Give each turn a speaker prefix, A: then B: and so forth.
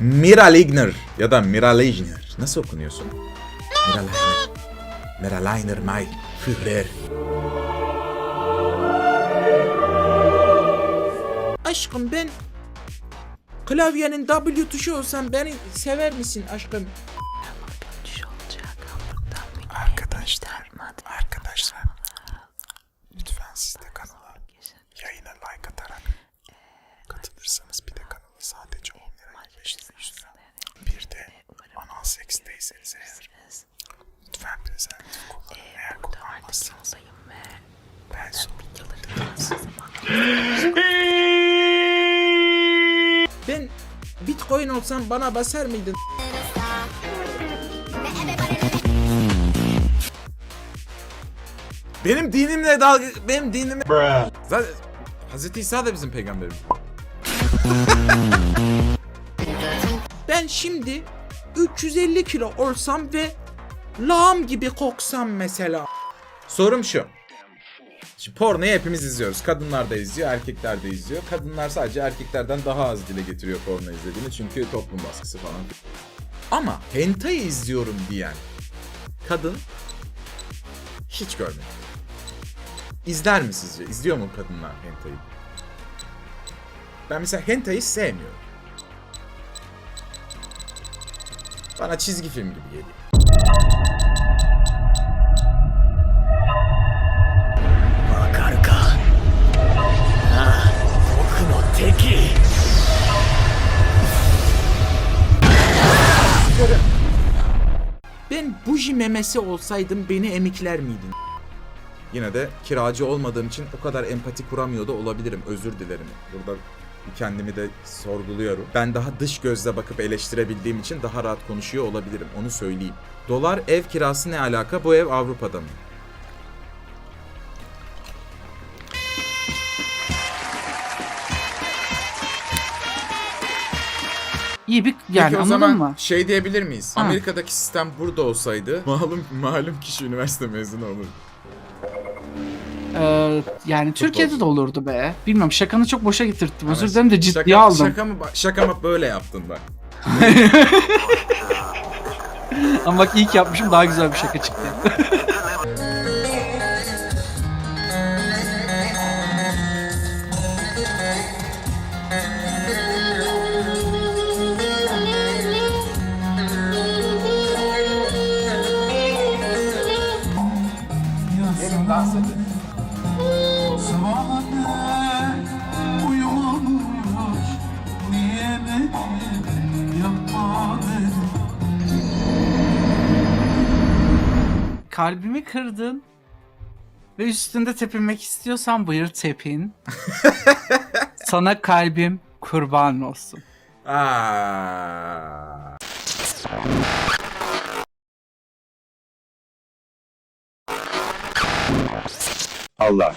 A: Miraligner ya da Miraligner. Nasıl okunuyorsun? Miraligner. Miraligner my Führer. Aşkım ben klavyenin W tuşu olsam beni sever misin aşkım? Arkadaşlar, arkadaşlar. Lütfen siz de kanala yayına like atarak katılırsanız bir de kanala sadece 10 lira 5 lira 100 lira. Bir de anal seksteyseniz eğer lütfen prezervatif kullanın. Eğer kullanmazsanız ben Ben Bitcoin olsam bana basar mıydın? Benim dinimle dalga... Benim dinime... Zaten Hazreti İsa da bizim peygamberimiz. ben şimdi 350 kilo olsam ve lağım gibi koksam mesela. Sorum şu. Şimdi pornoyu hepimiz izliyoruz. Kadınlar da izliyor, erkekler de izliyor. Kadınlar sadece erkeklerden daha az dile getiriyor porno izlediğini çünkü toplum baskısı falan. Ama hentai izliyorum diyen kadın hiç görmedim. İzler mi sizce? İzliyor mu kadınlar hentai'yi? Ben mesela hentai'yi sevmiyorum. Bana çizgi film gibi geliyor. Ben buji memesi olsaydım beni emikler miydin? Yine de kiracı olmadığım için o kadar empati kuramıyor da olabilirim. Özür dilerim. Burada kendimi de sorguluyorum. Ben daha dış gözle bakıp eleştirebildiğim için daha rahat konuşuyor olabilirim. Onu söyleyeyim. Dolar ev kirası ne alaka? Bu ev Avrupa'da mı?
B: İyi bir yani
A: Peki o
B: anladın
A: zaman
B: mı?
A: şey diyebilir miyiz?
B: Ha.
A: Amerika'daki sistem burada olsaydı malum malum kişi üniversite mezunu olur.
B: Ee, yani Türkiye'de de olurdu be. Bilmiyorum şakanı çok boşa getirttim. Özür dilerim de ciddiye
A: şaka,
B: aldım.
A: Şaka mı, şaka mı böyle yaptın bak.
B: Ama bak ilk yapmışım daha güzel bir şaka çıktı.
A: Dans edin.
C: Uyumamış Niye beni yapmadın
B: Kalbimi kırdın. Ve üstünde tepinmek istiyorsan buyur tepin. Sana kalbim kurban olsun.
A: Aa.
D: Allah.